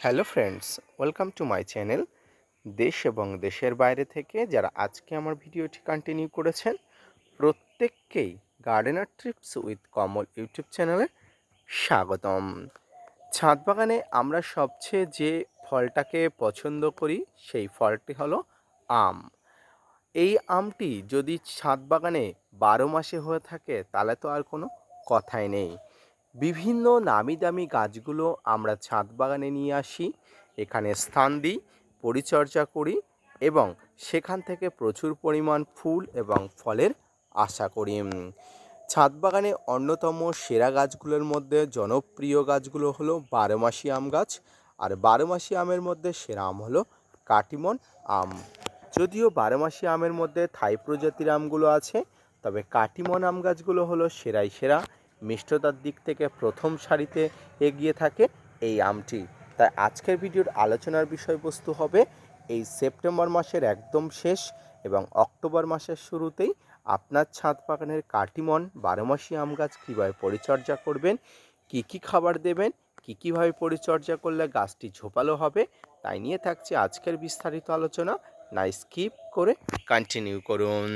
Hello friends welcome to my channel দেশ এবং দেশের বাইরে থেকে যারা আজকে আমার ভিডিওটি কন্টিনিউ করেছেন, প্রত্যেককেই gardener trips with Kamal YouTube চ্যানেলে স্বাগতম। ছাদ বাগানে আমরা সবচেয়ে যে ফলটাকে পছন্দ করি, সেই ফলটি হলো আম। এই আমটি যদি ছাদ বাগানে বারো মাসে হয়ে থাকে, তাহলে তো আর কোনো কথাই নেই। বিভিন্ন নামি দামি গাছগুলো আমরা ছাদ বাগানে নিয়ে আসি, এখানে স্থান দিই, পরিচর্যা করি এবং সেখান থেকে প্রচুর পরিমাণ ফুল এবং ফলের আশা করি। ছাদ বাগানে অন্যতম সেরা গাছগুলোর মধ্যে জনপ্রিয় গাছগুলো হলো বারোমাসি আম গাছ, আর বারোমাসি আমের মধ্যে সেরা আম হলো কাটিমন আম। যদিও বারোমাসি আমের মধ্যে থাই প্রজাতির আমগুলো আছে, তবে কাটিমন আম গাছগুলো হলো সেরাই সেরা। মিষ্টতার দিক থেকে প্রথম সারিতে এগিয়ে থাকে এই আমটি। তাই আজকের ভিডিওর আলোচনার বিষয়বস্তু হবে এই সেপ্টেম্বর মাসের একদম শেষ এবং অক্টোবর মাসের শুরুতেই আপনার ছাদ বাগানের কাটিমন, বারোমাসি আম গাছ কীভাবে পরিচর্যা করবেন, কি কি খাবার দেবেন, কী কীভাবে পরিচর্যা করলে গাছটি ঝোপালো হবে, তাই নিয়ে থাকছে আজকের বিস্তারিত আলোচনা। না স্কিপ করে কন্টিনিউ করুন।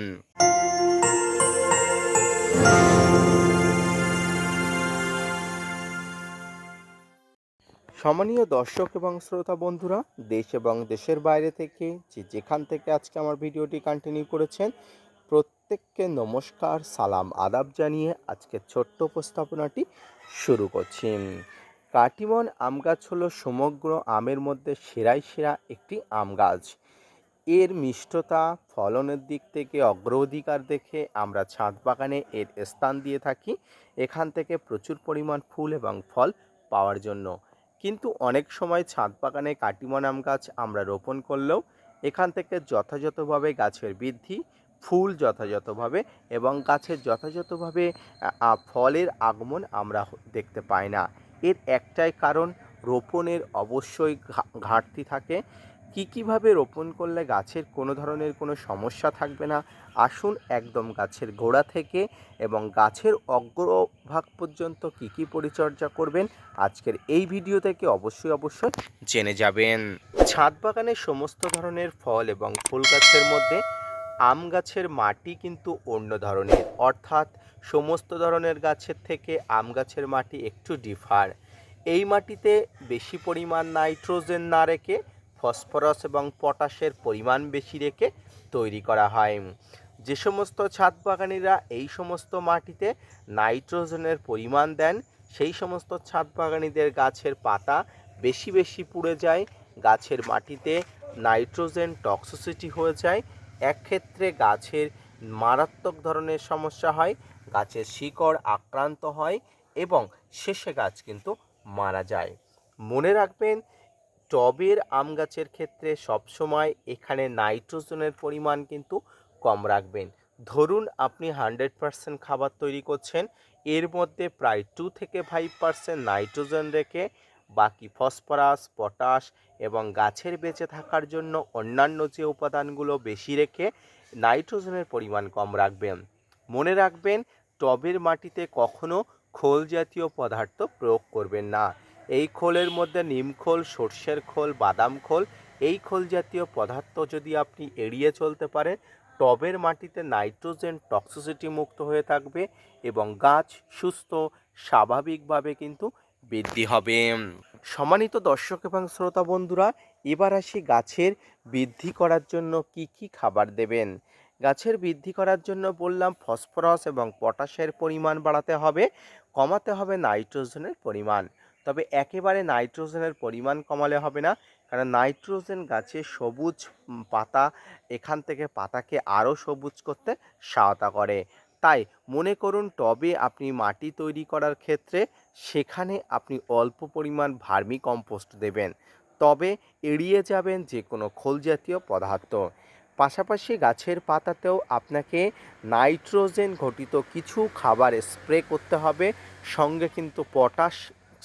সম্মানীয় দর্শক এবং শ্রোতা বন্ধুরা, দেশ এবং দেশের বাইরে থেকে যে যেখান থেকে আজকে আমার ভিডিওটি কন্টিনিউ করেছেন, প্রত্যেককে নমস্কার, সালাম, আদাব জানিয়ে আজকে ছোট্ট উপস্থাপনাটি শুরু করছি। কাটিমন আম গাছ হলো সমগ্র আমের মধ্যে সেরাই সেরা একটি আম গাছ। এর মিষ্টতা, ফলনের দিক থেকে অগ্রাধিকার দেখে আমরা ছাদ বাগানে এর স্থান দিয়ে থাকি, এখান থেকে প্রচুর পরিমাণ ফুল এবং ফল পাওয়ার জন্য। কিন্তু অনেক সময় ছাদ বাগানে কাটিমন আম গাছ আমরা রোপণ করলেও এখান থেকে যথাযথভাবে গাছের বৃদ্ধি, ফুল যথাযথভাবে এবং গাছের যথাযথভাবে ফলের আগমন আমরা দেখতে পাই না। এর একটাই কারণ রোপণের অবশ্যই ঘাটতি থাকে। কী কীভাবে রোপণ করলে গাছের কোনো ধরনের কোনো সমস্যা থাকবে না? আসুন একদম গাছের গোড়া থেকে এবং গাছের অগ্রভাগ পর্যন্ত কী কী পরিচর্যা করবেন? আজকের এই ভিডিও থেকে অবশ্যই অবশ্যই জেনে যাবেন। ছাদ বাগানের সমস্ত ধরনের ফল এবং ফুল গাছের মধ্যে আম গাছের মাটি কিন্তু অন্য ধরনের। অর্থাৎ সমস্ত ধরনের গাছের থেকে আম গাছের মাটি একটু ডিফার। এই মাটিতে বেশি পরিমাণ নাইট্রোজেন না রেখে ফসফরাস এবং পটাশের পরিমাণ বেশি রেখে তৈরি করা হয়। যে সমস্ত ছাদ বাগানিরা এই সমস্ত মাটিতে নাইট্রোজেনের পরিমাণ দেন, সেই সমস্ত ছাদ বাগানিদের গাছের পাতা বেশি বেশি পুড়ে যায়, গাছের মাটিতে নাইট্রোজেন টক্সিসিটি হয়ে যায়। এক ক্ষেত্রে গাছের মারাত্মক ধরনের সমস্যা হয়, গাছের শিকড় আক্রান্ত হয় এবং শেষে গাছ কিন্তু মারা যায়। মনে রাখবেন টবের আম গাছের ক্ষেত্রে সবসময় এখানে নাইট্রোজেনের পরিমাণ কিন্তু কম রাখবেন। ধরুন, আপনি হান্ড্রেড পারসেন্ট খাবার তৈরি করছেন, এর মধ্যে প্রায় টু থেকে ফাইভ পারসেন্ট নাইট্রোজেন রেখে বাকি ফসফরাস, পটাশ এবং গাছের বেঁচে থাকার জন্য অন্যান্য যে উপাদানগুলো বেশি রেখে নাইট্রোজেনের পরিমাণ কম রাখবেন। মনে রাখবেন, টবের মাটিতে কখনো খোল জাতীয় পদার্থ প্রয়োগ করবেন না। এই খোলের মধ্যে নিম খোল, সর্ষের খোল, বাদাম খোল, এই খোল জাতীয় পদার্থ যদি আপনি এড়িয়ে চলতে পারেন, টবের মাটিতে নাইট্রোজেন টক্সিসিটি মুক্ত হয়ে থাকবে এবং গাছ সুস্থ, স্বাভাবিকভাবে কিন্তু বৃদ্ধি হবে। সম্মানিত দর্শক এবং শ্রোতা বন্ধুরা, এবার আসি গাছের বৃদ্ধি করার জন্য কি কি খাবার দেবেন। গাছের বৃদ্ধি করার জন্য বললাম ফসফরাস এবং পটাশের পরিমাণ বাড়াতে হবে, কমাতে হবে নাইট্রোজেনের পরিমাণ। তবে একেবারে নাইট্রোজেনের পরিমাণ কমালে হবে না। কারণ নাইট্রোজেন গাছে সবুজ পাতা, এখান থেকে পাতাকে আরও সবুজ করতে সহায়তা করে। তাই মনে করুন টবে আপনি মাটি তৈরি করার ক্ষেত্রে সেখানে আপনি অল্প পরিমাণ ভার্মি কম্পোস্ট দেবেন। তবে এড়িয়ে যাবেন যে কোনো খোল জাতীয় পদার্থ। পাশাপাশি গাছের পাতাতেও আপনাকে নাইট্রোজেন ঘটিত কিছু খাবার স্প্রে করতে হবে। সঙ্গে কিন্তু পটাশ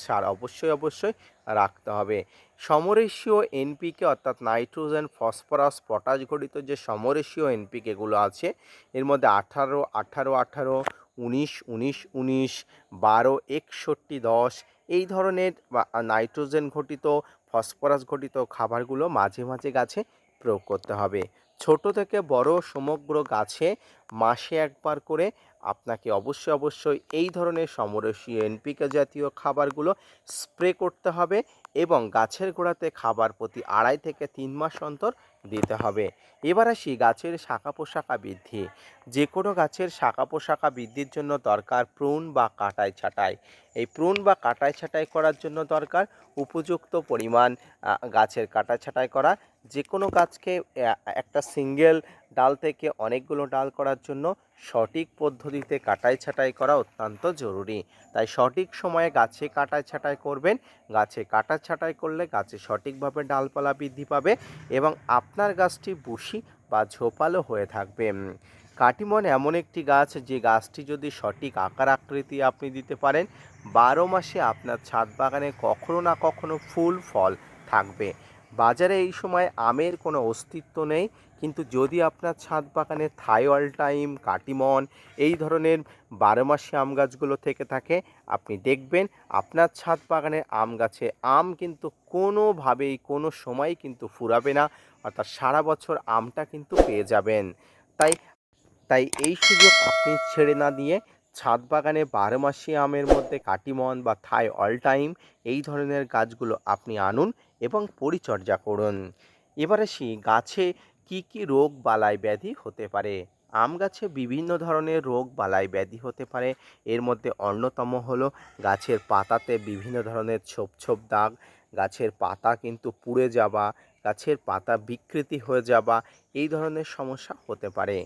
সার অবশ্যই অবশ্যই রাখতে হবে। সমরেশীয় এনপিকে, অর্থাৎ নাইট্রোজেন, ফসফরাস, পটাশ ঘটিত যে সমরেশীয় এনপিকেগুলো আছে, এর মধ্যে আঠারো আঠারো আঠারো, উনিশ উনিশ উনিশ, বারো, একষট্টি, দশ, এই ধরনের নাইট্রোজেন ঘটিত, ফসফরাস ঘটিত খাবারগুলো মাঝে মাঝে গাছে প্রয়োগ করতে হবে। ছোট থেকে বড় সমগ্র গাছে মাসে একবার করে আপনাকে অবশ্যই অবশ্যই এই ধরনের সমরসী এনপিকে জাতীয় খাবারগুলো স্প্রে করতে হবে এবং গাছের গোড়াতে খাবার প্রতি আড়াই থেকে তিন মাস অন্তর দিতে হবে। এবার আসি গাছের শাখা পোশাকা বৃদ্ধি। যে কোনো গাছের শাখা পোশাকা বৃদ্ধির জন্য দরকার প্রুন বা কাটাই ছাটাই। এই প্রুন বা কাটাই ছাটাই করার জন্য দরকার উপযুক্ত পরিমাণ গাছের কাটা ছাটাই করা। যে কোনো গাছকে একটা সিঙ্গেল ডাল থেকে অনেকগুলো ডাল করার জন্য সঠিক পদ্ধতিতে কাটাই ছাটাই করা অত্যন্ত জরুরি। তাই সঠিক সময়ে গাছে কাটাই ছাটাই করবেন। গাছে কাটা ছাটাই করলে গাছে সঠিকভাবে ডালপালা বৃদ্ধি পাবে এবং আপনার গাছটি বুশি বা ঝোপালো হয়ে থাকবে। কাটিমন এমন একটি গাছ যে গাছটি যদি সঠিক আকার আকৃতি আপনি দিতে পারেন, বারো মাসে আপনার ছাদ বাগানে কখনো না কখনো ফুল, ফল থাকবে। বাজারে এই সময় আমের কোনো অস্তিত্ব নেই, কিন্তু যদি আপনার ছাদ বাগানে থাই অল টাইম, কাটিমন এই ধরনের বারো মাসে আম গাছগুলো থেকে থাকে, আপনি দেখবেন আপনার ছাদ বাগানের আম গাছে আম কিন্তু কোনোভাবেই, কোনো সময় কিন্তু ফুরাবে না, অর্থাৎ সারা বছর আমটা কিন্তু পেয়ে যাবেন। তাই তাই এই সুযোগ আপনি ছেড়ে না দিয়ে ছাদ বাগানে বারো মাসি আমের মধ্যে কাটিমন বা থাই অল টাইম এই ধরনের গাছগুলো আপনি আনুন এবং পরিচর্যা করুন। এবার আসি গাছে কি কি রোগ বালাই ব্যাধি হতে পারে? আম গাছে বিভিন্ন ধরনের রোগ বালাই ব্যাধি হতে পারে। এর মধ্যে অন্যতম হলো গাছের পাতাতে বিভিন্ন ধরনের ছোপ ছোপ দাগ, গাছের পাতা কিন্তু পুড়ে যাওয়া, গাছের পাতা বিকৃতি হয়ে যাওয়া, এই ধরনের সমস্যা হতে পারে।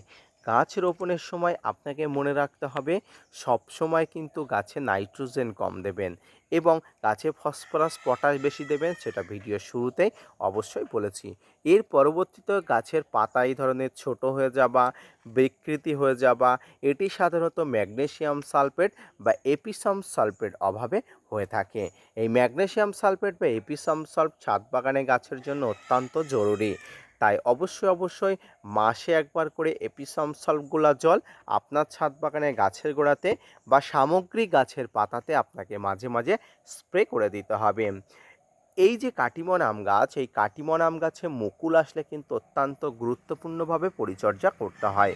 গাছ রোপণের সময় আপনাকে মনে রাখতে হবে সব সময় কিন্তু গাছে নাইট্রোজেন কম দেবেন এবং গাছে ফসফরাস, পটাশ বেশি দেবেন সেটা ভিডিওর শুরুতেই অবশ্যই বলেছি। এর পরবর্তীতে গাছের পাতা এই ধরনের ছোট হয়ে যাবা বিকৃতি হয়ে যাবা এটি সাধারণত ম্যাগনেসিয়াম সালফেট বা এপিসাম সালফেট অভাবে হয়ে থাকে। এই ম্যাগনেসিয়াম সালফেট বা এপিসাম সালফ ছাদ বাগানে গাছের জন্য অত্যন্ত জরুরি। তাই অবশ্যই অবশ্যই মাসে একবার করে এপিসাম সলভগুলা জল আপনার ছাদ বাগানে গাছের গোড়াতে বা সামগ্রিক গাছের পাতাতে আপনাকে মাঝে মাঝে স্প্রে করে দিতে হবে। এই যে কাটিমন আম গাছ, এই কাটিমন আম গাছে মুকুল আসলে কিন্তু অত্যন্ত গুরুত্বপূর্ণভাবে পরিচর্যা করতে হয়।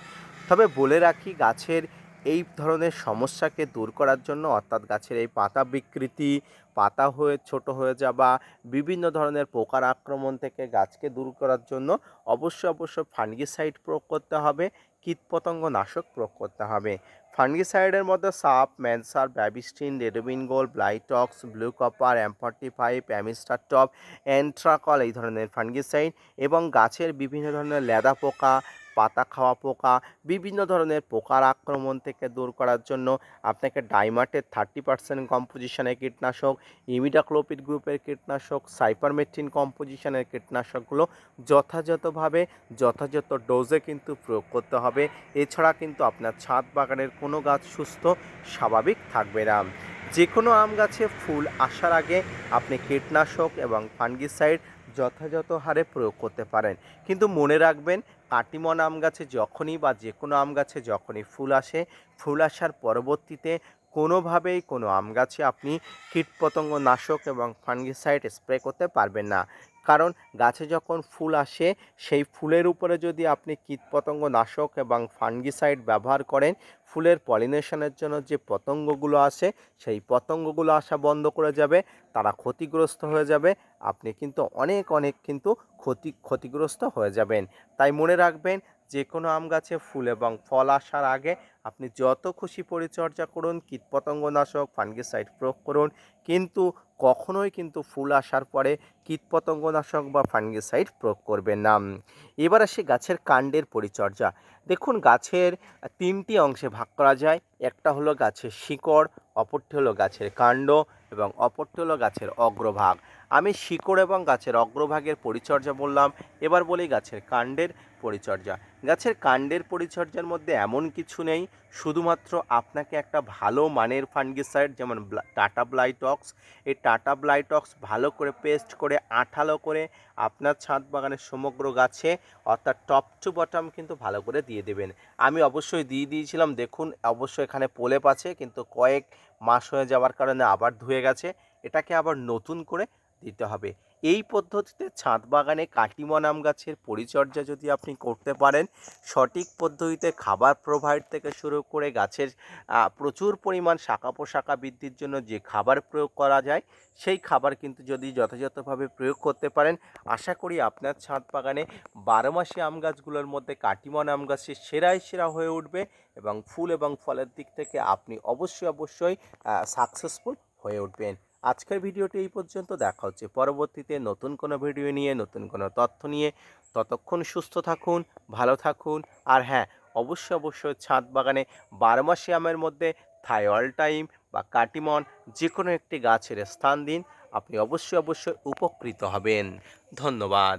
তবে বলে রাখি, গাছের এই ধরনের সমস্যাকে দূর করার জন্য অর্থাৎ গাছের এই পাতা বিকৃতি, পাতা হয়ে, ছোট হয়ে যাওয়া, বিভিন্ন ধরনের পোকার আক্রমণ থেকে গাছকে দূর করার জন্য অবশ্যই অবশ্যই ফাঙ্গিসাইড প্রয়োগ করতে হবে, কীটপতঙ্গ নাশক প্রয়োগ করতে হবে। ফাঙ্গিসাইডের মধ্যে সাপ, ম্যানসার, ব্যাবিস্টিন রেডোবিনগোল ব্লাইটক্স, ব্লু কপার অ্যাম্পার্টি ফাইভ, অ্যামিস্টার টপ অ্যান্ট্রাকল এই ধরনের ফাঙ্গিসাইড এবং গাছের বিভিন্ন ধরনের লেদা পোকা পাতা খাওয়া পোকা, বিভিন্ন ধরনের পোকার আক্রমণ থেকে দূর করার জন্য আপনাকে ডাইমাটের থার্টি পার্সেন্ট কম্পোজিশনের কীটনাশক, ইমিডাক্লোপিড গ্রুপের কীটনাশক সাইপারমেট্রিন কম্পোজিশনের কীটনাশকগুলো যথাযথভাবে, যথাযথ ডোজে কিন্তু প্রয়োগ করতে হবে। এছাড়া কিন্তু আপনার ছাদ বাগানের কোনো গাছ সুস্থ, স্বাভাবিক থাকবে না। যে কোনো আম গাছে ফুল আসার আগে আপনি কীটনাশক এবং ফাঙ্গিসাইড যথাযথ হারে প্রয়োগ করতে পারেন। কিন্তু মনে রাখবেন, কাটিমন আম গাছে যখনই বা যে কোনো আম গাছে যখনই ফুল আসে, ফুল আসার পরবর্তীতে কোনোভাবেই কোনো আম গাছে আপনি কীটপতঙ্গ নাশক এবং ফাঙ্গিসাইড স্প্রে করতে পারবেন না। কারণ গাছে যখন ফুল আসে, সেই ফুলের উপরে যদি আপনি কীটপতঙ্গ নাশক এবং ফাঙ্গিসাইড ব্যবহার করেন, ফুলের পলিনেশনের জন্য যে পতঙ্গগুলো আসে, সেই পতঙ্গগুলো আসা বন্ধ করে যাবে, তারা ক্ষতিগ্রস্ত হয়ে যাবে, আপনি কিন্তু অনেক অনেক কিন্তু ক্ষতি, ক্ষতিগ্রস্ত হয়ে যাবেন। তাই মনে রাখবেন যে কোনো আম গাছে ফুল এবং ফল আসার আগে আপনি যত খুশি পরিচর্যা করুন, কীটপতঙ্গনাশক, ফাঙ্গিসাইড প্রয়োগ করুন। কিন্তু কখনোই কিন্তু ফুল আসার পরে কীটপতঙ্গনাশক বা ফাঙ্গিসাইড প্রয়োগ করবেন না। এবার আসি গাছের কাণ্ডের পরিচর্যা। দেখুন, গাছের তিনটি অংশে ভাগ করা যায়। একটা হলো গাছের শিকড়, অপরটি হলো গাছের কাণ্ড এবং অপরটি হলো গাছের অগ্রভাগ। আমি শিকড় এবং গাছের অগ্রভাগের পরিচর্যা বললাম। এবার বলি গাছের কাণ্ডের পরিচর্যা। গাছের কাণ্ডের পরিচর্যার মধ্যে এমন কিছু নেই, শুধুমাত্র আপনাকে একটা ভালো মানের ফাঙ্গিসাইড, যেমন টাটা ব্লাইটক্স, এই টাটা ব্লাইটক্স ভালো করে পেস্ট করে আঠালো করে আপনার ছাদ বাগানের সমগ্র গাছে, অর্থাৎ টপ টু বটম কিন্তু ভালো করে দিয়ে দেবেন। আমি অবশ্যই দিয়ে দিয়েছিলাম, দেখুন অবশ্যই এখানে প্রলেপ আছে, কিন্তু কয়েক মাস হয়ে যাওয়ার কারণে আবার ধুয়ে গেছে, এটাকে আবার নতুন করে দিতে হবে। এই পদ্ধতিতে ছাদ বাগানে কাটিমন আম গাছের পরিচর্যা যদি আপনি করতে পারেন, সঠিক পদ্ধতিতে খাবার প্রোভাইড থেকে শুরু করে গাছের প্রচুর পরিমাণ শাখা পোশাখা বৃদ্ধির জন্য যে খাবার প্রয়োগ করা যায়, সেই খাবার কিন্তু যদি যথাযথভাবে প্রয়োগ করতে পারেন, আশা করি আপনার ছাদ বাগানে বারো মাসে আম গাছগুলোর মধ্যে কাটিমন আম গাছের সেরাই সেরা হয়ে উঠবে এবং ফুল এবং ফলের দিক থেকে আপনি অবশ্যই অবশ্যই সাকসেসফুল হয়ে উঠবেন। আজকের ভিডিওটি এই পর্যন্ত। দেখা হচ্ছে পরবর্তীতে নতুন কোনো ভিডিও নিয়ে, নতুন কোনো তথ্য নিয়ে। ততক্ষণ সুস্থ থাকুন, ভালো থাকুন। আর হ্যাঁ অবশ্যই অবশ্যই ছাদ বাগানে বারো আমের মধ্যে থাই অল টাইম বা কাটিমন যে কোনো একটি গাছের স্থান দিন। আপনি অবশ্যই অবশ্যই উপকৃত হবেন। ধন্যবাদ।